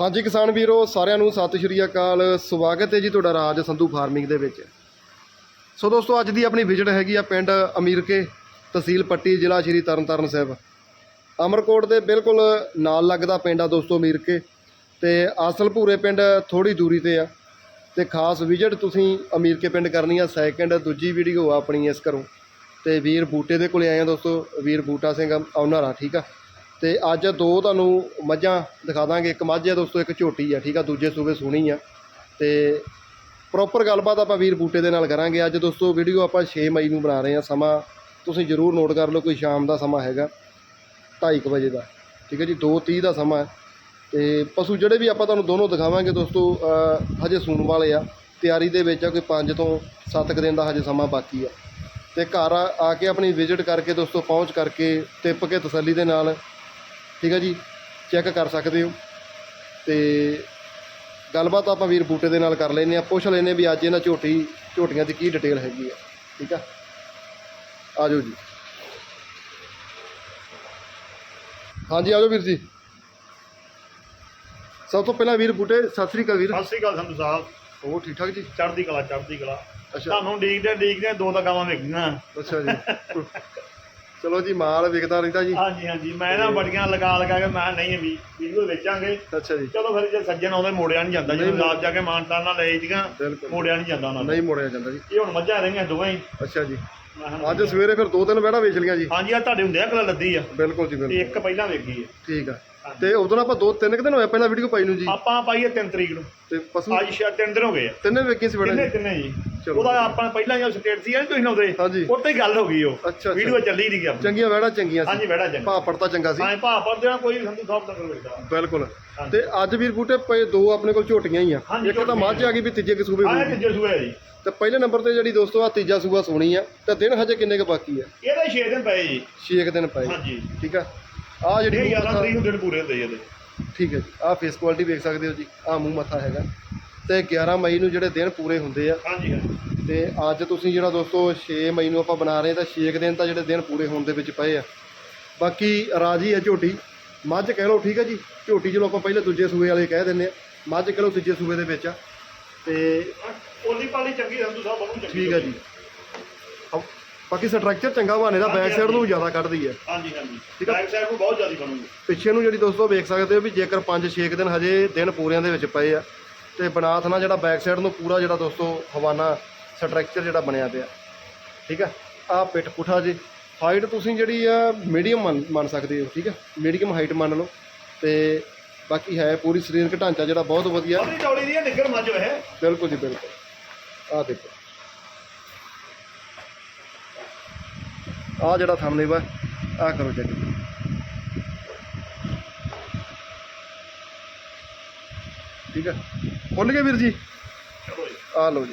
ਹਾਂਜੀ ਕਿਸਾਨ ਵੀਰੋ, ਸਾਰਿਆਂ ਨੂੰ ਸਤਿ ਸ਼੍ਰੀ ਅਕਾਲ। ਸਵਾਗਤ ਹੈ ਜੀ ਤੁਹਾਡਾ ਰਾਜ ਸੰਧੂ ਫਾਰਮਿੰਗ ਦੇ ਵਿੱਚ। ਸੋ ਦੋਸਤੋ, ਅੱਜ ਦੀ ਆਪਣੀ ਵਿਜ਼ਿਟ ਹੈਗੀ ਆ ਪਿੰਡ ਅਮੀਰਕੇ ਤਹਿਸੀਲ ਪੱਟੀ, ਜ਼ਿਲ੍ਹਾ ਸ਼੍ਰੀ ਤਰਨਤਾਰਨ ਸਾਹਿਬ। ਅਮਰਕੋਟ ਦੇ ਬਿਲਕੁਲ ਨਾਲ ਲੱਗਦਾ ਪਿੰਡ ਆ ਦੋਸਤੋ ਅਮੀਰਕੇ ਤੇ ਅਸਲ ਭੂਰੇ ਪਿੰਡ ਥੋੜੀ ਦੂਰੀ ਤੇ ਆ। ਤੇ ਖਾਸ ਵਿਜ਼ਿਟ ਤੁਸੀਂ ਅਮੀਰਕੇ ਪਿੰਡ ਕਰਨੀ ਆ ਸੈਕਿੰਡ ਦੂਜੀ ਵੀਡੀਓ ਆ ਆਪਣੀ ਇਸ ਘਰੋਂ। ਤੇ ਵੀਰ ਬੂਟੇ ਦੇ ਕੋਲੇ ਆਏ ਆ ਦੋਸਤੋ, ਵੀਰ ਬੂਟਾ ਸਿੰਘ ਓਨਰ ਆ ਠੀਕ ਆ? ਅਤੇ ਅੱਜ ਦੋ ਤੁਹਾਨੂੰ ਮੱਝਾਂ ਦਿਖਾ ਦਾਂਗੇ। ਇੱਕ ਮੱਝ ਆ ਦੋਸਤੋ, ਇੱਕ ਝੋਟੀ ਆ ਠੀਕ ਆ? ਦੂਜੇ ਸੂਬੇ ਸੋਹਣੀ ਆ। ਅਤੇ ਪ੍ਰੋਪਰ ਗੱਲਬਾਤ ਆਪਾਂ ਵੀਰ ਬੂਟੇ ਦੇ ਨਾਲ ਕਰਾਂਗੇ। ਅੱਜ ਦੋਸਤੋ ਵੀਡੀਓ ਆਪਾਂ 6 ਮਈ ਨੂੰ ਬਣਾ ਰਹੇ ਹਾਂ। ਸਮਾਂ ਤੁਸੀਂ ਜ਼ਰੂਰ ਨੋਟ ਕਰ ਲਓ, ਕੋਈ ਸ਼ਾਮ ਦਾ ਸਮਾਂ ਹੈਗਾ 2:30 ਵਜੇ ਦਾ। ਠੀਕ ਹੈ ਜੀ? 2:30 ਦਾ ਸਮਾਂ ਹੈ। ਤੇ ਪਸ਼ੂ ਜਿਹੜੇ ਵੀ ਆਪਾਂ ਤੁਹਾਨੂੰ ਦੋਨੋਂ ਦਿਖਾਵਾਂਗੇ ਦੋਸਤੋ ਹਜੇ ਸੂਣ ਵਾਲੇ ਆ। ਤਿਆਰੀ ਦੇ ਵਿੱਚ ਆ, ਕੋਈ 5 ਤੋਂ 7 ਕੁ ਦਿਨ ਦਾ ਹਜੇ ਸਮਾਂ ਬਾਕੀ ਆ। ਤੇ ਘਰ ਆ ਕੇ ਆਪਣੀ ਵਿਜ਼ਿਟ ਕਰਕੇ ਦੋਸਤੋ, ਪਹੁੰਚ ਕਰਕੇ, ਟਿੱਪ ਕੇ ਤਸੱਲੀ ਦੇ ਨਾਲ ਠੀਕ ਹੈ ਜੀ ਚੈੱਕ ਕਰ ਸਕਦੇ ਹੋ। ਤੇ ਗੱਲਬਾਤ ਆਪਾਂ ਵੀਰ ਬੂਟੇ ਦੇ ਨਾਲ ਕਰ ਲੈਨੇ ਆ ਪੁੱਛ ਲੈਨੇ ਵੀ ਅੱਜ ਇਹਨਾਂ ਝੋਟੀ ਝੋਟੀਆਂ ਦੀ ਕੀ ਡਿਟੇਲ ਹੈਗੀ ਆ ਠੀਕ ਆ? ਆਜੋ ਜੀ। ਹਾਂਜੀ ਆਜੋ ਵੀਰ ਜੀ। ਸਭ ਤੋਂ ਪਹਿਲਾਂ ਵੀਰ ਬੂਟੇ ਸਤਿ ਸ੍ਰੀ ਅਕਾਲ ਵੀਰ। ਸਤਿ ਸ੍ਰੀ ਅਕਾਲ ਸੰਧੂ ਸਾਹਿਬ। ਹੋਰ ਠੀਕ ਠਾਕ ਜੀ? ਚੜ੍ਹਦੀ ਕਲਾ ਚੜ੍ਹਦੀ ਕਲਾ। ਅੱਛਾ। ਤੁਹਾਨੂੰ ਡੀਕਦੇ ਡੀਕਦੇ ਦੋ ਤਾਂ ਗਾਵਾਂ ਵੇਖੀਆਂ। ਅੱਛਾ ਜੀ। ਚਲੋ ਜੀ ਮਾਲ ਵਿਕਦਾ ਰਹਿੰਦਾ ਜੀ। ਹਾਂਜੀ ਹਾਂਜੀ। ਮੈਂ ਨਾ ਬੜੀਆਂ ਲਗਾ ਲਗਾ ਕੇ ਮੈਂ ਨਹੀਂ ਵੀ ਵੀਡੀਓ ਵੇਚਾਂਗੇ। ਅੱਛਾ ਜੀ। ਚਲੋ ਫਿਰ ਜੇ ਸੱਜਣ ਆਉਂਦੇ ਮੋੜਿਆ ਨਹੀਂ ਜਾਂਦਾ। ਜਦੋਂ ਰਾਤ ਜਾ ਕੇ ਮਾਨਤਾਨ ਨਾਲ ਲੈ ਜੀਆਂ ਬਿਲਕੁਲ। ਮੋੜਿਆ ਨਹੀਂ ਜਾਂਦਾ ਉਹਨਾਂ ਨਹੀਂ ਮੋੜਿਆ ਜਾਂਦਾ ਜੀ। ਇਹ ਹੁਣ ਮੱਝਾਂ ਰਹੀਆਂ ਦੋਵੇਂ ਹੀ। ਅੱਛਾ ਜੀ। ਅੱਜ ਸਵੇਰੇ ਫਿਰ ਦੋ ਤਿੰਨ ਵਿਹੜਾ ਵੇਚ ਲੀਆਂ ਜੀ। ਹਾਂਜੀ ਆ ਤੁਹਾਡੇ ਹੁੰਦੇ ਆ ਕਲਾ ਲੱਦੀ ਆ। ਬਿਲਕੁਲ ਜੀ ਬਿਲਕੁਲ। ਇੱਕ ਪਹਿਲਾਂ ਵੇਖੀ ਹੈ ਠੀਕ ਆ। ਤੇ ਉਦੋਂ ਆਪਾਂ ਦੋ ਤਿੰਨ ਕੁ ਦਿਨ ਹੋਏ ਪਹਿਲਾਂ ਵੀਡੀਓ ਪਾਈ ਨੂੰ ਜੀ। ਆਪਾਂ ਪਾਈਏ 3 ਤਰੀਕ ਨੂੰ। ਤੇ ਪਸ਼ੂ ਅੱਜ ਸ਼ਾਇਦ ਤਿੰਨ ਦਿਨ ਹੋ ਗਏ ਆ। ਤਿੰਨੇ ਵੇਖੀ ਸੀ ਤਿੰਨੇ ਬੜਾ। ਤਿੰਨੇ ਜੀ। ਚਲੋ। ਉਹਦਾ ਆਪਾਂ ਪਹਿਲਾਂ ਹੀ ਸਟੇਟ ਸੀ ਨਾ ਤੁਸੀਂ ਲਾਉਂਦੇ। ਹਾਂਜੀ। ਉੱਤੇ ਹੀ ਗੱਲ ਹੋ ਗਈ ਉਹ। ਅੱਛਾ, ਅੱਛਾ। ਵੀਡੀਓ ਚੱਲੀ ਨਹੀਂ ਗਿਆ ਚੰਗੀਆਂ ਵਿਹੜਾ ਚੰਗੀਆਂ ਸੀ। ਹਾਂਜੀ ਬੈਠਾ ਜੰਗ ਭਾਅ ਪੜਤਾ ਚੰਗਾ ਸੀ। ਹਾਂ ਭਾ ਪਰ ਕੋਈ ਵੀ ਸੰਧੂ ਸਾਹਿਬ ਦਾ ਕਰਵੇਗਾ ਬਿਲਕੁਲ। ਹਾਂਜੀ। ਤੇ ਅੱਜ ਵੀਰ ਬੂਟੇ ਪਏ ਦੋ ਆਪਣੇ ਕੋਲ ਝੋਟੀਆਂ ਹੀ ਆ। ਹਾਂਜੀ, ਇੱਕ ਤਾਂ ਝੋਟੀਆਂ ਮੱਝ ਆ ਗਈ ਵੀ ਤੀਜੇ ਕਿ ਸੂਬੇ ਆਹ ਹੋਊਗੀ। ਤੀਜੇ ਸੂਏ ਜੀ। ਤੇ ਪਹਿਲੇ ਨੰਬਰ ਤੇ ਜਿਹੜੀ ਦੋਸਤੋ ਆ ਤੀਜਾ ਸੂਬਾ ਸੋਣੀ ਆ ਤੇ ਦਿਨ ਹਜੇ ਕਿੰਨੇ ਕੁ ਬਾਕੀ ਆ? ਇਹਦੇ 6 ਦਿਨ ਪਏ ਜੀ। 6 ਕੁ ਦਿਨ ਪਏ। ਹਾਂਜੀ। ਠੀਕ ਆ? ਆ ਜਿਹੜੀ ਇਹ ਮੂੰਹ 11 ਮੱਥਾ- ਤਰੀਕ ਨੂੰ ਦਿਨ ਪੂਰੇ ਹੁੰਦੇ ਜੀ ਇਹਦੇ। ਠੀਕ ਹੈ ਜੀ ਆ ਫੇਸ ਕੁਆਲਿਟੀ ਵੇਖ ਸਕਦੇ ਹੋ ਜੀ ਆ ਮੂੰਹ ਮੱਥਾ ਹੈਗਾ। ਤੇ 11 ਮਈ ਨੂੰ ਜਿਹੜੇ ਦਿਨ ਪੂਰੇ ਹੁੰਦੇ ਆ। ਹਾਂਜੀ ਹਾਂਜੀ। ਤੇ ਅੱਜ ਤੁਸੀਂ ਜਿਹੜਾ ਦੋਸਤੋ 6 ਮਈ ਨੂੰ ਆਪਾਂ ਬਣਾ ਰਹੇ ਤਾਂ 6 ਕੁ ਦਿਨ ਤਾਂ ਜਿਹੜੇ ਦਿਨ ਪੂਰੇ ਹੋਣ ਦੇ ਵਿੱਚ ਪਏ ਆ। ਬਾਕੀ ਰਾਜੀ ਹੈ ਝੋਟੀ। ਮੱਝ ਕਹਿ ਲਓ ਠੀਕ ਹੈ ਜੀ ਝੋਟੀ ਚਲੋ ਆਪਾਂ ਪਹਿਲੇ ਦੂਜੇ ਸੂਬੇ ਵਾਲੇ ਕਹਿ ਦਿੰਦੇ ਆ ਮੱਝ ਕਹਿ ਲਓ ਤੀਜੇ ਸੂਬੇ ਦੇ ਵਿੱਚ ਆ। ਤੇ ਪੋਲੀ ਪਾਲੀ ਚੰਗੀ ਸੰਧੂ ਸਾਹਿਬ ਬਹੁਤ ਚੰਗੀ ਠੀਕ ਹੈ ਜੀ। ਬਾਕੀ ਸਟਰਕਚਰ ਚੰਗਾ ਬਣੇ ਦਾ ਬੈਕ ਸਾਈਡ ਨੂੰ ਜ਼ਿਆਦਾ ਕੱਢਦੀ ਹੈ। ਹਾਂਜੀ ਹਾਂਜੀ। ਠੀਕ ਆ। ਬੈਕ ਸਾਈਡ ਨੂੰ ਬਹੁਤ ਜ਼ਿਆਦਾ ਬਣੂਗੀ ਪਿੱਛੇ ਨੂੰ ਜਿਹੜੀ ਦੋਸਤੋ ਵੇਖ ਸਕਦੇ ਹੋ ਵੀ ਜੇਕਰ 5-6 ਦਿਨ ਹਜੇ ਦਿਨ ਪੂਰਿਆਂ ਦੇ ਵਿੱਚ ਪਏ ਆ ਤੇ ਬਨਾਥ ਨਾਲ ਜਿਹੜਾ ਬੈਕ ਸਾਈਡ ਨੂੰ ਪੂਰਾ ਜਿਹੜਾ ਦੋਸਤੋ ਹਵਾਨਾ ਸਟਰਕਚਰ ਜਿਹੜਾ ਬਣਿਆ ਪਿਆ। ਠੀਕ ਆ? ਆ ਪਿੱਠ ਪੁੱਠਾ ਜੀ। ਹਾਈਟ ਤੁਸੀਂ ਜਿਹੜੀ ਆ ਮੀਡੀਅਮ ਮੰਨ ਸਕਦੇ ਹੋ ਠੀਕ ਆ? ਮੀਡੀਅਮ ਹਾਈਟ ਮੰਨ ਲਓ। ਤੇ ਬਾਕੀ ਹੈ ਪੂਰੀ ਸਰੀਰਕ ਢਾਂਚਾ ਜਿਹੜਾ ਬਹੁਤ ਵਧੀਆ। ਬੜੀ ਚੌੜੀ ਦੀ ਹੈ ਨਿੱਗਰ ਮੱਝ ਹੈ ਬਿਲਕੁਲ ਜੀ ਬਿਲਕੁਲ। ਆ ਦੇਖੋ। ਆ ਜਿਹੜਾ ਥੰਬਨੇਲ ਵਾ ਆ ਕਰੋ ਚੈੱਕ ਠੀਕ ਆ? ਖੁੱਲ ਗਏ ਵੀਰ ਜੀ? ਆ ਲਓ ਜੀ।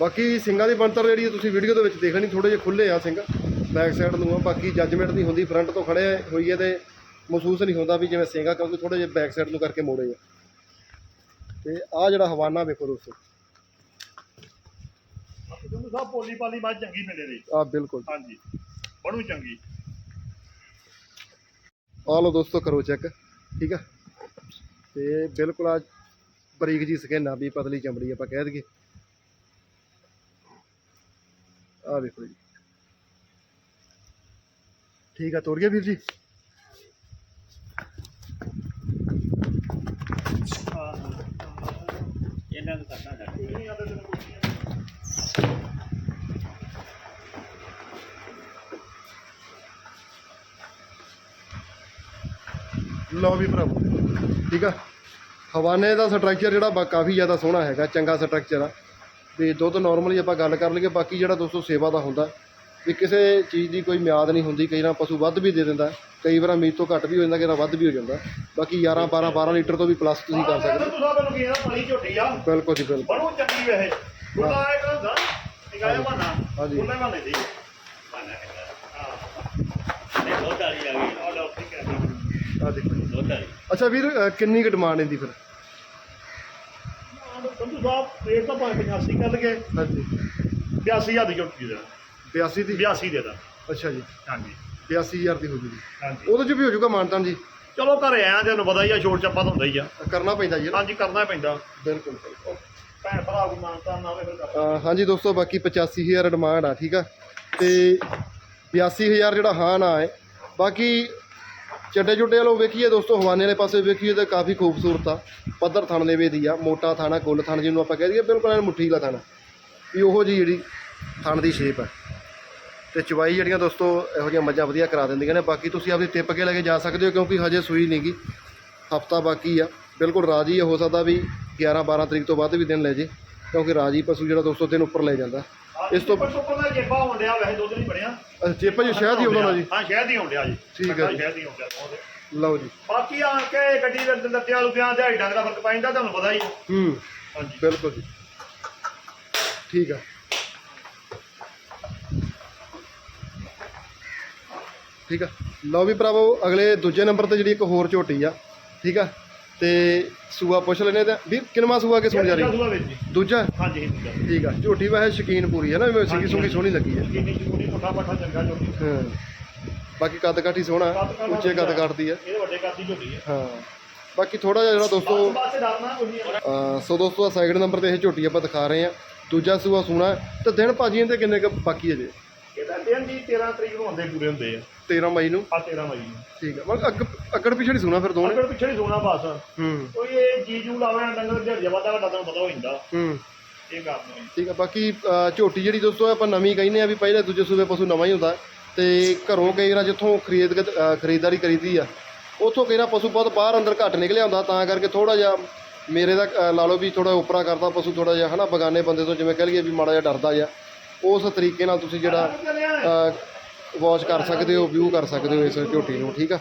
ਬਾਕੀ ਸਿੰਘਾਂ ਦੀ ਬਣਤਰ ਜਿਹੜੀ ਤੁਸੀਂ ਵੀਡੀਓ ਦੇ ਵਿੱਚ ਦੇਖਣੀ ਥੋੜੇ ਜਿਹਾ ਖੁੱਲੇ ਆ ਸਿੰਘ। ਬੈਕ ਸਾਈਡ ਨੂੰ ਆ ਬਾਕੀ ਜੱਜਮੈਂਟ ਨਹੀਂ ਹੁੰਦੀ ਫਰੰਟ ਤੋਂ ਖੜੇ ਹੋਈ ਹੈ ਤੇ ਮਹਿਸੂਸ ਨਹੀਂ ਹੁੰਦਾ ਵੀ ਜਿਵੇਂ ਸਿੰਘਾ ਕਿਉਂਕਿ ਥੋੜੇ ਜਿਹਾ ਬੈਕ ਸਾਈਡ ਨੂੰ ਕਰਕੇ ਮੋੜੇ ਆ। ਤੇ ਆ ਜਿਹੜਾ ਹਵਾਨਾ ਵੇਖੋ ਦੋਸਤੋ। ਸੰਧੂ ਸਾਹਿਬ ਪੋਲੀ ਪਾਲੀ ਮੱਝ ਚੰਗੀ ਮਿਲੇ ਦੀ ਆ ਬਿਲਕੁਲ। ਹਾਂਜੀ। ਬਣੂ ਚੰਗੀ। ਆ ਲਓ ਦੋਸਤੋ ਕਰੋ ਚੈੱਕ। ਠੀਕ ਆ? ਤੇ ਬਿਲਕੁਲ ਆ ਬਰੀਕ ਜੀ ਸਕਿਨ ਆ ਵੀ ਪਤਲੀ ਚਮੜੀ ਆਪਾਂ ਕਹਿ ਦਈਏ। ਆ ਦੇਖੋ ਜੀ। ਠੀਕ ਆ ਤੋੜ ਗਿਆ ਵੀਰ ਜੀ? ਇਹਨਾਂ ਨੂੰ ਕਰਨਾ ਹੈ ਲਓ ਵੀ ਭਰਾਵੋ। ਠੀਕ ਆ? ਹਵਾਨੇ ਦਾ ਸਟਰਕਚਰ ਜਿਹੜਾ ਬਾ- ਕਾਫੀ ਜ਼ਿਆਦਾ ਸੋਹਣਾ ਹੈਗਾ ਚੰਗਾ ਸਟਰਕਚਰ ਆ। ਵੀ ਦੁੱਧ ਨਾਰਮਲੀ ਆਪਾਂ ਗੱਲ ਕਰ ਲਈਏ ਬਾਕੀ ਜਿਹੜਾ ਦੋਸਤੋ ਸੇਵਾ ਦਾ ਹੁੰਦਾ ਵੀ ਕਿਸੇ ਚੀਜ਼ ਦੀ ਕੋਈ ਮਿਆਦ ਨਹੀਂ ਹੁੰਦੀ ਕਈ ਵਾਰ ਪਸ਼ੂ ਵੱਧ ਵੀ ਦੇ ਦਿੰਦਾ ਕਈ ਵਾਰ ਉਮੀਦ ਤੋਂ ਘੱਟ ਵੀ ਹੋ ਜਾਂਦਾ ਕਈ ਵਾਰ ਵੱਧ ਵੀ ਹੋ ਜਾਂਦਾ। ਬਾਕੀ 11 12 12 ਲੀਟਰ ਤੋਂ ਵੀ ਪਲੱਸ ਤੁਸੀਂ ਕਰ ਸਕਦੇ ਕਿਹਾ ਝੋਟੀ ਆ। ਹੋ। ਬਿਲਕੁਲ ਜੀ ਬਿਲਕੁਲ। ਬਣੂ ਚੰਗੀ ਵੇ ਬੁੱਲਾ ਆਇਆ ਕਰਦਾ ਨਿਕਾਇਆ ਬਣਾ। ਹਾਂਜੀ। ਬੁੱਲੇ ਵਾਲੇ ਦੀ ਬਣਾ ਹਾਂ। ਨੇ ਬਹੁਤ ਆਲੀ ਆ ਗਈ। ਆ ਦੇਖੋ ਜੀ। ਬਹੁਤ ਆਲੀ ਅੱਛਾ ਵੀਰ ਅ, ਕਿੰਨੀ ਕੁ ਡਿਮਾਂਡ ਇਹਦੀ ਫਿਰ? ਸੰਧੂ ਸਾਹਿਬ ਰੇਟ ਤਾਂ ਭਾਵੇਂ 85 ਕਰ ਲਗੇ ਹਾਂਜੀ। 82000 ਦੀ ਝੋਟੀ ਦਾ 82 ਦੀ? 82 ਦੇ ਦਾ ਅੱਛਾ ਜੀ। ਹਾਂਜੀ। 82000 ਦੀ ਹੋ ਜੂਗੀ। ਹਾਂਜੀ। ਉਹਦੇ ਚ ਵੀ ਹੋ ਜਾਊਗਾ ਮਾਨਤਾਨ ਜੀ? ਚਲੋ ਘਰੇ ਆਇਆ ਤੈਨੂੰ ਪਤਾ ਹੀ ਆ ਛੋਟ ਚੱਪਾ ਤਾਂ ਹੁੰਦਾ ਹੀ ਆ। ਕਰਨਾ ਪੈਂਦਾ ਜੀ ਨਾ। ਹਾਂਜੀ ਕਰਨਾ ਪੈਂਦਾ। ਬਿਲਕੁਲ। ਭੈਣ ਭਰਾ ਕੋਈ ਮਾਨਤਾ ਨਾ ਹੋਵੇ ਫਿਰ ਕਰ ਹਾਂਜੀ ਦੋਸਤੋ ਬਾਕੀ 85000 ਡਿਮਾਂਡ ਆ ਠੀਕ ਆ? ਤੇ 82000 ਜਿਹੜਾ ਹਾਂ ਨਾ ਹੈ ਬਾਕੀ ਚੱਡੇ ਚੁੱਡੇ ਵਾਲੋ ਵੇਖੀਏ ਦੋਸਤੋ, ਹਵਾਨੇ ਵਾਲੇ ਪਾਸੇ ਵੇਖੀਏ ਤਾਂ ਕਾਫੀ ਖੂਬਸੂਰਤ ਆ। ਪੱਧਰ ਥਣ ਲੇਵੇ ਦੀ ਆ, ਮੋਟਾ ਥਾਣਾ, ਗੁੱਲ ਥਣ ਜਿਹਨੂੰ ਆਪਾਂ ਕਹਿ ਦਈਏ, ਬਿਲਕੁਲ ਐਨ ਮੁੱਠੀ ਵਾਲਾ ਥਾਣਾ। ਵੀ ਉਹੋ ਜੀ ਜਿਹੜੀ ਥਣ ਦੀ ਸ਼ੇਪ ਆ। ਤੇ ਚਵਾਈ ਜਿਹੜੀਆਂ ਦੋਸਤੋ, ਇਹੋ ਜਿਹੀਆਂ ਮੱਝਾਂ ਵਧੀਆ ਕਰਾ ਦਿੰਦੀਆਂ ਨੇ। ਬਾਕੀ ਤੁਸੀਂ ਆਪਦੀ ਟਿੱਪ ਕੇ ਲੈ ਕੇ ਜਾ ਸਕਦੇ ਹੋ, ਕਿਉਂਕਿ ਹਜੇ ਸੂਈ ਨਹੀਂਗੀ ਹਫਤਾ ਬਾਕੀ ਆ। ਬਿਲਕੁਲ ਰਾਜੀ ਹੋ ਸਕਦਾ ਵੀ 11 12 ਤਰੀਕ ਤੋਂ ਬਾਅਦ ਵੀ ਦਿਨ ਲੈ ਜੇ, ਕਿਉਂਕਿ ਰਾਜੀ ਪਸ਼ੂ ਜਿਹੜਾ ਦੋਸਤੋ ਦਿਨ ਉੱਪਰ ਲੈ ਜਾਂਦਾ। ਇਸ ਤੋਂ ਦਾ ਜੇਬਾ ਹੋਣ ਡਿਆ ਵੈਸੇ ਦੁੱਧ ਨਹੀਂ ਬਣਿਆ। ਅੱਛਾ ਚੇਪਾ ਜੀ ਸ਼ਾਇਦ ਹੀ ਆਉਂਦਾ ਨਾ ਜੀ? ਹਾਂ ਸ਼ਹਿਦ ਹੀ ਹੁੰਦਿਆ ਜੀ। ਠੀਕ ਹੈ ਜੀ। ਸ਼ਹਿਦ ਹੀ ਹੁੰਦਿਆ। ਲਓ ਜੀ। ਬਾਕੀ ਆ ਕੇ ਗੱਡੀ ਦੇ ਲੱਤਿਆਂ ਲੁੱਤਿਆਂ ਦਿਹਾੜੀ ਡੰਗ ਦਾ ਫ਼ਰਕ ਪੈ ਜਾਂਦਾ ਤੁਹਾਨੂੰ ਪਤਾ ਹੀ। ਹੂੰ ਹਾਂਜੀ। ਬਿਲਕੁਲ ਜੀ। ਠੀਕ ਆ। ਠੀਕ ਆ। ਲਓ ਵੀ ਭਰਾਵੋ ਅਗਲੇ ਦੂਜੇ ਨੰਬਰ ਤੇ ਜਿਹੜੀ ਇੱਕ ਹੋਰ ਝੋਟੀ ਆ ਠੀਕ ਆ? ਤੇ ਸੂਆ ਪੁੱਛ ਲੈਨੇ ਤੇ ਵੀ ਕਿੰਨਵਾਂ ਸੂਆ ਕੇ ਸੁਣ ਜਾ ਰਹੀ? ਦੂਆ ਵਿੱਚ ਜੀ। ਦੂਜਾ? ਹਾਂਜੀ ਹਾਂਜੀ ਠੀਕ ਆ ਝੋਟੀ ਵੈਸੇ ਸ਼ਕੀਨ ਪੂਰੀ ਹੈ ਨਾ ਵੀ ਸਿੰਗੀ ਸੁੰਗੀ ਸੋਹਣੀ ਲੱਗੀ ਹੈ। ਕਿੰਨੀ ਪੱਠਾ ਚੰਗਾ ਹਾਂ। ਬਾਕੀ ਕੱਦ ਕਾਠੀ ਸੋਹਣਾ ਉੱਚੇ ਕੱਦ ਕਾਠਦੀ ਆ ਇਹ ਵੱਡੇ ਕਰਦੀ ਝੋਟੀ ਹੈ। ਹਾਂ। ਬਾਕੀ ਥੋੜਾ ਜਿਹਾ ਜਿਹੜਾ ਦੋਸਤੋ ਬਸ ਬਸ ਡਰਨਾ ਕੋਈ ਨਹੀਂ। ਅਹ ਸੋ ਦੋਸਤੋ ਸੈਕਿੰਡ ਨੰਬਰ ਤੇ ਇਹ ਝੋਟੀ ਆਪਾਂ ਦਿਖਾ ਰਹੇ ਆ ਦੂਜਾ ਸੂਆ ਸੂਣਾ ਤੇ ਦਿਨ ਭਾਜੀ ਇਹਦੇ ਕਿੰਨੇ ਕੁ ਬਾਕੀ ਹੈ ਜੀ ਇਹਦਾ ਦਿਨ ਜੀ 13 ਤਰੀਕ ਨੂੰ ਆਉਂਦੇ ਪੂਰੇ ਹੁੰਦੇ ਆ। 13 ਮਈ ਨੂੰ? ਆ 13 ਮਈ ਨੂੰ। ਠੀਕ ਹੈ ਮਤਲਬ ਅੱਗ ਅੱਗੜ ਪਿਛੜੀ ਸੂਣਾ ਫਿਰ ਦੋਨੇ ਅਗਰ ਪਿੱਛੇ ਨਹੀਂ ਸੋਣਾ ਬਸ। ਹੂੰ। ਕੋਈ ਇਹ ਜੀਜੂ ਲਾਵੇ ਨਾ ਡੰਗਰ ਝੜਿਆ ਵਾਦਾ ਵੱਡਾ ਤੁਹਾਨੂੰ ਪਤਾ ਹੋ ਜਾਂਦਾ ਹੂੰ। ਇਹ ਕਰਨਾ ਹੈ ਠੀਕ ਹੈ ਬਾਕੀ ਅਹ ਝੋਟੀ ਜਿਹੜੀ ਦੋਸਤੋ ਆਪਾਂ ਨਵੀਂ ਕਹਿੰਦੇ ਆ ਵੀ ਪਹਿਲੇ ਦੂਜੇ ਸੂਬੇ ਪਸ਼ੂ ਨਵਾਂ ਹੀ ਹੁੰਦਾ। ਤੇ ਘਰੋਂ ਕਈ ਵਾਰ ਜਿੱਥੋਂ ਖਰੀਦ ਖਰੀਦਦਾਰੀ ਕਰੀਦੀ ਆ ਉੱਥੋਂ ਕਈ ਵਾਰ ਪਸ਼ੂ ਬਹੁਤ ਬਾਹਰ ਅੰਦਰ ਘੱਟ ਨਿਕਲਿਆ ਹੁੰਦਾ। ਤਾਂ ਕਰਕੇ ਥੋੜਾ ਜਿਹਾ ਮੇਰੇ ਦਾ ਲਾ ਲਓ ਵੀ ਥੋੜਾ ਉਪਰਾ ਕਰਦਾ ਪਸ਼ੂ ਥੋੜਾ ਜਿਹਾ ਹਨਾ? ਬਗਾਨੇ ਬੰਦੇ ਤੋਂ ਜਿਵੇਂ ਕਹਿ ਲਈਏ ਵੀ ਮਾੜਾ ਜਿਹਾ ਡਰਦਾ ਜਿਹਾ। ਉਸ ਤਰੀਕੇ ਨਾਲ ਤੁਸੀਂ ਜਿਹੜਾ ਵਾਚ ਕਰ ਸਕਦੇ ਹੋ ਵਿਊ ਕਰ ਸਕਦੇ ਹੋ ਇਸ ਝੋਟੀ ਨੂੰ, ਠੀਕ ਆ?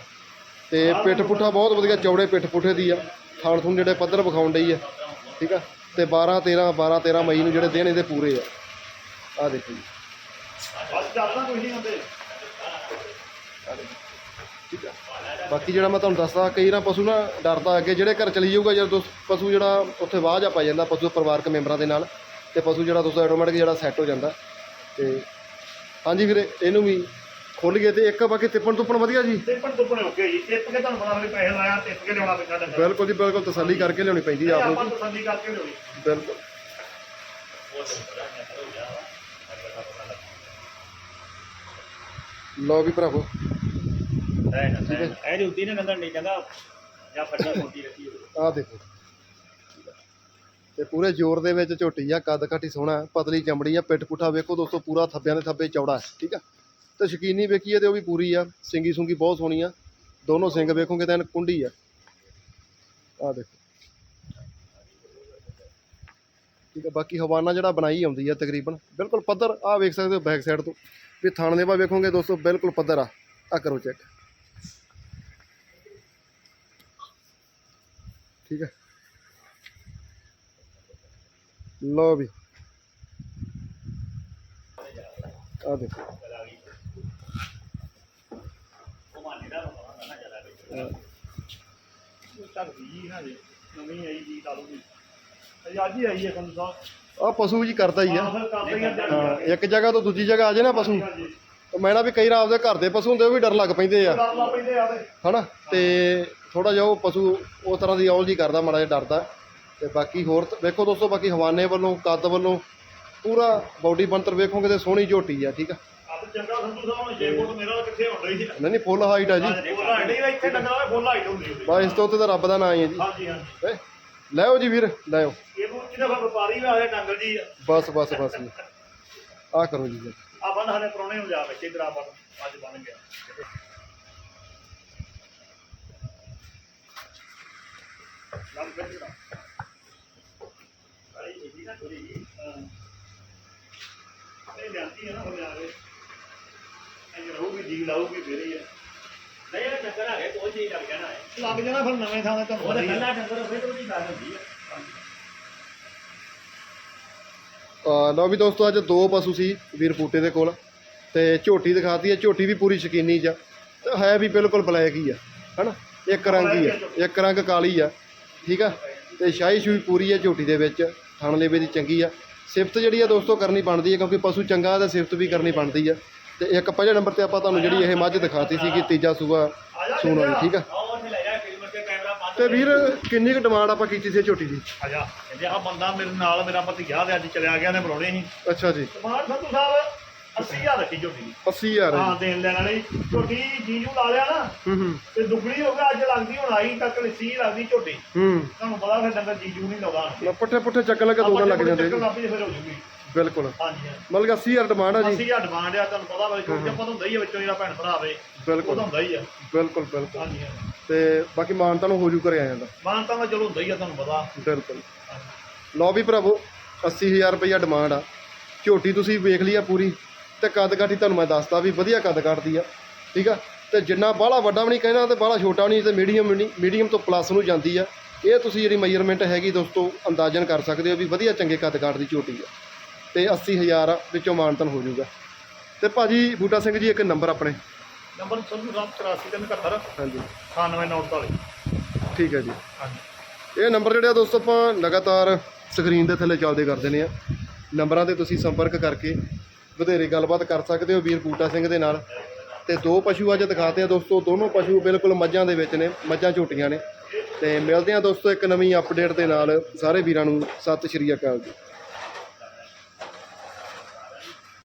ਤੇ ਪਿੱਠ ਪੁੱਠਾ ਬਹੁਤ ਵਧੀਆ, ਚੌੜੇ ਪਿੱਠ ਪੁੱਠੇ ਦੀ ਆ। ਥਾਣ ਥੂਣ ਜਿਹੜੇ ਪੱਧਰ ਵਿਖਾਉਣ ਡਈ ਆ, ਠੀਕ ਆ? ਤੇ 12 13 12 13 ਮਈ ਨੂੰ ਜਿਹੜੇ ਦਿਨ ਇਹਦੇ ਪੂਰੇ ਆ। ਆ ਦੇਖੋ ਜੀ। ਬਸ ਚੱਲਦਾ ਕੋਈ ਨਹੀਂ ਹੁੰਦੇ ਠੀਕ ਆ ਬਾਕੀ ਜਿਹੜਾ ਮੈਂ ਤੁਹਾਨੂੰ ਦੱਸਦਾ, ਕਈ ਨਾ ਪਸ਼ੂ ਨਾ ਡਰਦਾ ਅੱਗੇ, ਜਿਹੜੇ ਘਰ ਚਲੀ ਜਾਊਗਾ, ਜਦੋਂ ਦੋਸ- ਪਸ਼ੂ ਜਿਹੜਾ ਉੱਥੇ ਵਾਹ ਜਾ ਪੈ ਜਾਂਦਾ, ਪਸ਼ੂ ਪਰਿਵਾਰਕ ਮੈਂਬਰਾਂ ਦੇ ਨਾਲ, ਤੇ ਪਸ਼ੂ ਜਿਹੜਾ ਤੁਸੀਂ ਆਟੋਮੈਟਿਕ ਜਿਹੜਾ ਸੈੱਟ ਹੋ ਜਾਂਦਾ। ਤੇ ਹਾਂਜੀ ਵੀਰੇ ਇਹਨੂੰ ਵੀ ਖੁੱਲ ਗਏ ਤੇ ਇੱਕ ਬਾਕੀ ਤਿੱਪਣ ਤੁੱਪਣ ਵਧੀਆ ਜੀ। ਟਿੱਪਣ ਟੁੱਪਣ ਓਕੇ ਜੀ। ਟਿੱਪ ਕੇ ਤੁਹਾਨੂੰ ਪਤਾ ਵੀ ਪੈਸੇ ਲਾਇਆ ਟਿੱਪ ਕੇ ਲਿਆਉਣਾ ਪੈਂਦਾ ਡੰਗਰ ਬਿਲਕੁਲ ਜੀ ਬਿਲਕੁਲ ਤਸੱਲੀ ਕਰਕੇ ਲਿਆਉਣੀ ਪੈਂਦੀ ਆ ਆਪ ਆਪਾਂ ਨੂੰ। ਤਸੱਲੀ ਕਰਕੇ ਲਿਆਉਣੀ। ਬਿਲਕੁਲ। ਲਓ ਵੀ ਭਰਾਵੋ। ਹੈ। ਨਾ ਜੋ ਉੱਤੀ ਨੇ ਨੰਦਰ ਨਹੀਂ ਕਹਿੰਦਾ ਜਾਂ ਫੱਟਾ ਮੋਟੀ ਰੱਖੀ ਹੋਵੇ। ਆਹ ਦੇਖੋ। ਤੇ ਪੂਰੇ ਜ਼ੋਰ ਦੇ ਵਿੱਚ ਝੋਟੀ ਆ, ਕੱਦ ਕਾਠੀ ਸੋਹਣਾ ਪਤਲੀ ਚਮੜੀ ਆ, ਪਿੱਠ ਪੁੱਠਾ ਵੇਖੋ ਦੋਸਤੋ, ਪੂਰਾ ਥੱਬਿਆਂ ਦੇ ਥੱਬੇ ਚੌੜਾ ਹੈ, ਠੀਕ ਆ? ਤੇ ਸ਼ਕੀਨੀ ਵੇਖੀਏ ਤੇ ਉਹ ਵੀ ਪੂਰੀ ਆ, ਸਿੰਗੀ ਸੁੰਗੀ ਬਹੁਤ ਸੋਹਣੀ ਆ, ਦੋਨੋਂ ਸਿੰਗ ਵੇਖੋਗੇ ਤਾਂ ਐਨ ਕੁੰਡੀ ਆ। ਆਹ ਦੇਖੋ। ਠੀਕ ਹੈ ਬਾਕੀ ਹਵਾਨਾ ਜਿਹੜਾ ਬਣਾਈ ਆਉਂਦੀ ਹੈ ਤਕਰੀਬਨ, ਬਿਲਕੁਲ ਪੱਧਰ ਆ ਵੇਖ ਸਕਦੇ ਹੋ ਬੈਕ ਸਾਈਡ ਤੋਂ, ਵੀ ਥਾਣ ਦੇ ਵਾ ਵੇਖੋਗੇ ਦੋਸਤੋ, ਬਿਲਕੁਲ ਪੱਧਰ ਆ ਆ ਕਰੋ ਚੈੱਕ ਠੀਕ ਹੈ ਲਓ ਵੀ ਆ ਦੇਖੋ ਉਹ ਮਾਨੇ ਦਾ ਪਤਾ ਨਾ ਜ਼ਿਆਦਾ ਚੱਲ ਵੀ ਨਾ ਜੀ ਨਵੀਂ ਆਈ ਜੀ ਲਾ ਲੂਗੀ ਅਜੇ ਅੱਜ ਹੀ ਆਈ ਹੈ ਸੰਧੂ ਸਾਹਿਬ ਆ ਪਸ਼ੂ ਜੀ ਕਰਦਾ ਹੀ ਆ। ਹੀ ਆ। ਇੱਕ ਜਗ੍ਹਾ ਤੋਂ ਦੂਜੀ ਜਗ੍ਹਾ ਆ ਜੇ ਨਾ ਪਸ਼ੂ। ਤੇ ਮੈਂ ਨਾ ਵੀ ਕਈ ਰਾਤ ਦੇ ਘਰ ਦੇ ਪਸ਼ੂ ਹੁੰਦੇ ਉਹ ਵੀ ਡਰ ਲੱਗ ਪੈਂਦੇ ਆ। ਆ ਹਨਾ? ਤੇ ਥੋੜਾ ਜਿਹਾ ਉਹ ਪਸ਼ੂ ਉਸ ਤਰ੍ਹਾਂ ਦੀ ਔਲ ਜੀ ਕਰਦਾ ਮਾੜਾ ਜਿਹਾ ਡਰਦਾ। ਤੇ ਬਾਕੀ ਹੋਰ ਵੇਖੋ ਦੋਸਤੋ ਬਾਕੀ ਹਵਾਨੇ ਵੱਲੋਂ ਕੱਦ ਵੱਲੋਂ ਪੂਰਾ ਬਾਡੀ ਬੰਤਰ ਵੇਖੋਗੇ ਤੇ ਸੋਹਣੀ ਝੋਟੀ ਆ ਠੀਕ ਆ? ਚੰਗਾ ਸੰਧੂ ਸਾਹਿਬ ਮੇਰਾ ਕਿੱਥੇ ਹੈ ਨਹੀਂ ਨਹੀਂ ਫੁੱਲ ਹਾਈਟ ਆ ਜੀ। ਫੁੱਲ ਹਾਈਟ ਹੀ ਇੱਥੇ ਡੰਗਰਾ ਹੋਵੇ ਫੁੱਲ ਹਾਈਟ ਹੁੰਦੀ ਉਹਦੀ ਬਸ ਇਸ ਤੋਂ ਉੱਤੇ ਤਾਂ ਰੱਬ ਦਾ ਨਾਂ ਹੀ ਹੈ ਜੀ। ਹਾਂਜੀ ਹੈਂ। ਜੀ ਵੀਰ ਲੈ ਆਓ ਇਹਨੂੰ ਜਿਹਦਾ ਫਿਰ ਵਪਾਰੀ ਵੀ ਆਏ ਡੰਗਰ ਜੀ ਬਸ ਬਸ ਬਸ ਜੀ। ਆ ਕਰੋ ਜੀ। ਆ ਬੰਦ ਹਲੇ ਪਰੋਣੇ ਨੂੰ ਜਾ ਬੱਚੇ ਇਧਰ ਆਪਾਂ ਅੱਜ ਬਣ ਗਿਆ। ਲੰਮ ਫਿਰ ਜਰਾ ਨਾ ਥੋੜੀ ਜੀ ਇਹ ਜਾਂਦੀ ਹੈ ਨਾ ਹੋ ਜਾਵੇ ਇਹ ਰਹੂਗੀ ਜੀ ਲਾਊਗੀ ਫਿਰ ਹੀ ਹੈ ਨਹੀਂ ਇਹ ਚੱਕਰ ਆ ਗਿਆ ਕੋਈ ਚੀਜ਼ ਲੱਗ ਜਾਣਾ ਹੈ ਲੱਗ ਜਾਣਾ ਫਿਰ ਨਵੇਂ ਥਾਂ ਤੇ ਤੁਹਾਨੂੰ ਉਹਦੇ ਪਹਿਲਾਂ ਡੰਗਰ ਫਿਰ ਉਹਦੀ ਗੱਲ ਹੁੰਦੀ ਹੈ ਲਓ ਵੀ ਦੋਸਤੋ, ਅੱਜ ਦੋ ਪਸ਼ੂ ਸੀ ਵੀਰ ਫੂਟੇ ਦੇ ਕੋਲ ਤੇ ਝੋਟੀ ਦਿਖਾਤੀ ਹੈ ਝੋਟੀ ਵੀ ਪੂਰੀ ਸ਼ਕੀਨੀ ਚ ਆ। ਤੇ ਹੈ ਵੀ ਬਿਲਕੁਲ ਬਲੈਕ ਹੀ ਆ, ਹਨਾ? ਇੱਕ ਰੰਗ ਹੀ ਆ, ਇੱਕ ਰੰਗ ਕਾਲੀ ਆ, ਠੀਕ ਆ? ਤੇ ਸ਼ਾਹੀ ਸ਼ੂਈ ਪੂਰੀ ਆ ਝੋਟੀ ਦੇ ਵਿੱਚ। ਥਣ ਲੇਵੇ ਦੀ ਚੰਗੀ ਆ। ਸਿਫਤ ਜਿਹੜੀ ਆ ਦੋਸਤੋ ਕਰਨੀ ਬਣਦੀ ਹੈ ਕਿਉਂਕਿ ਪਸ਼ੂ ਚੰਗਾ ਤਾਂ ਸਿਫਤ ਵੀ ਕਰਨੀ ਬਣਦੀ ਆ। ਤੇ ਇੱਕ ਪਹਿਲੇ ਨੰਬਰ ਤੇ ਆਪਾਂ ਤੁਹਾਨੂੰ ਜਿਹੜੀ ਇਹ ਮੱਝ ਦਿਖਾਤੀ ਸੀ ਕਿ ਤੀਜਾ ਸੂਆ ਸੂਣ ਵਾਲੀ ਠੀਕ ਆ? ਤੇ ਵੀਰ ਕਿੰਨੀ ਕੁ ਡਿਮਾਂਡ ਆਪਾਂ ਕੀਤੀ ਸੀ ਝੋਟੀ ਦੀ? ਆ ਜਾ ਕਹਿੰਦੇ ਆ ਬੰਦਾ ਮੇਰੇ ਨਾਲ ਮੇਰਾ ਭਤੀਜਾ ਤੇ ਅੱਜ ਚਲਿਆ ਗਿਆ ਨੇ ਬੁਲਾਉਣੇ ਸੀ। ਅੱਛਾ ਜੀ। ਸਮਾਨ ਸੰਧੂ ਸਾਹਿਬ 80000 ਰੱਖੀ ਝੋਟੀ ਦੀ। 80000 ਹਾਂ ਹੈ ਦੇਣ ਲੈਣ ਵਾਲੀ। ਝੋਟੀ ਜੀਜੂ ਲਾ ਲਿਆ ਨਾ ਹੂੰ ਹੂੰ। ਤੇ ਦੁੱਗਣੀ ਹੋ ਗਿਆ ਅੱਜ ਲੱਗਦੀ ਹੁਣ ਆਈ ਤੱਕ ਲੱਸੀ ਲੱਗਦੀ ਝੋਟੀ। ਹੂੰ। ਤੁਹਾਨੂੰ ਪਤਾ ਫਿਰ ਡੰਗਰ ਜੀਜੂ ਨਹੀਂ ਲਾਉਂਦਾ। ਪੱਠੇ ਪੁੱਠੇ ਚੱਕਣ ਲੱਗੇ ਦੋ ਦਿਨ ਲੱਗ ਜਾਂਦੇ ਫਿਰ ਹੋ ਜੂਗੀ। ਬਿਲਕੁਲ। ਹਾਂਜੀ ਮਤਲਬ ਕਿ 80000 ਡਿਮਾਂਡ ਆ ਜੀ। 80000 ਡਿਮਾਂਡ ਆ ਤੁਹਾਨੂੰ ਪਤਾ ਵਾ ਛੋਟੇ ਪਤ ਹੁੰਦਾ ਹੀ ਆ ਵਿੱਚੋਂ ਜਿਹੜਾ ਭੈਣ ਭਰਾ ਆਵੇ ਬਿਲਕੁਲ। ਹੁੰਦਾ ਹੀ ਆ। ਬਿਲਕੁਲ ਬਿਲਕੁਲ। ਹਾਂਜੀ ਤੇ ਬਾਕੀ ਮਾਨਤਾ ਨੂੰ ਹੋ ਜੂ ਕਰਿਆ ਜਾਂਦਾ। ਮਾਨ ਤਾਂ ਚਲੋ ਹੁੰਦਾ ਹੀ ਆ ਤੁਹਾਨੂੰ ਪਤਾ। ਬਿਲਕੁਲ। ਲਓ ਵੀ ਭਰਾਵੋ 80000 ਰੁਪਈਆ ਡਿਮਾਂਡ ਆ। ਝੋਟੀ ਤੁਸੀਂ ਵੇਖ ਲਈ ਆ ਪੂਰੀ। ਤੇ ਕੱਦ ਕਾਠੀ ਤੁਹਾਨੂੰ ਮੈਂ ਦੱਸਦਾ ਵੀ ਵਧੀਆ ਕੱਦ ਕਾਠਦੀ ਆ ਠੀਕ ਆ? ਤੇ ਜਿੰਨਾ ਬਾਹਲਾ ਵੱਡਾ ਵੀ ਨਹੀਂ ਕਹਿਣਾ ਤੇ ਬਾਹਲਾ ਛੋਟਾ ਵੀ ਨਹੀਂ ਤੇ ਮੀਡੀਅਮ ਵੀ ਨਹੀਂ ਮੀਡੀਅਮ ਤੋਂ ਪਲੱਸ ਨੂੰ ਜਾਂਦੀ ਆ। ਇਹ ਤੁਸੀਂ ਜਿਹੜੀ ਮੈਜ਼ਰਮੈਂਟ ਹੈਗੀ ਦੋਸਤੋ ਅੰਦਾਜ਼ਨ ਕਰ ਸਕਦੇ ਹੋ ਵੀ ਵਧੀਆ ਚੰਗੇ ਕੱਦ ਕਾਠ ਦੀ ਝੋਟੀ ਆ। ਤੇ 80000 ਵਿੱਚੋਂ ਮਾਨਤਨ ਹੋ ਜਾਊਗਾ। ਤੇ ਭਾਜੀ ਬੂਟਾ ਸਿੰਘ ਜੀ ਇੱਕ ਨੰਬਰ ਆਪਣੇ। ਨੰਬਰ ਸੰਧੂ ਸਾਹਿਬ 84 ਤੇ 71 ਹਾਂਜੀ। 9948 ਠੀਕ ਹੈ ਜੀ। ਹਾਂਜੀ। ਇਹ ਨੰਬਰ ਜਿਹੜੇ ਆ ਦੋਸਤੋ ਆਪਾਂ ਲਗਾਤਾਰ ਸਕਰੀਨ ਦੇ ਥੱਲੇ ਚੱਲਦੇ ਕਰਦੇ ਨੇ ਆ। ਨੰਬਰਾਂ ਤੇ ਤੁਸੀਂ ਸੰਪਰਕ ਕਰਕੇ ਵਧੇਰੇ ਗੱਲਬਾਤ ਕਰ ਸਕਦੇ ਹੋ ਵੀਰ ਬੂਟਾ ਸਿੰਘ ਦੇ ਨਾਲ। ਤੇ ਦੋ ਪਸ਼ੂ ਅੱਜ ਦਿਖਾਤੇ ਆ ਦੋਸਤੋ, ਦੋਨੋਂ ਪਸ਼ੂ ਬਿਲਕੁਲ ਮੱਝਾਂ ਦੇ ਵਿੱਚ ਨੇ, ਮੱਝਾਂ ਝੋਟੀਆਂ ਨੇ। ਤੇ ਮਿਲਦੇ ਆ ਦੋਸਤੋ ਇੱਕ ਨਵੀਂ ਅਪਡੇਟ ਦੇ ਨਾਲ। ਸਾਰੇ ਵੀਰਾਂ ਨੂੰ ਸਤਿ ਸ਼੍ਰੀ ਅਕਾਲ ਜੀ।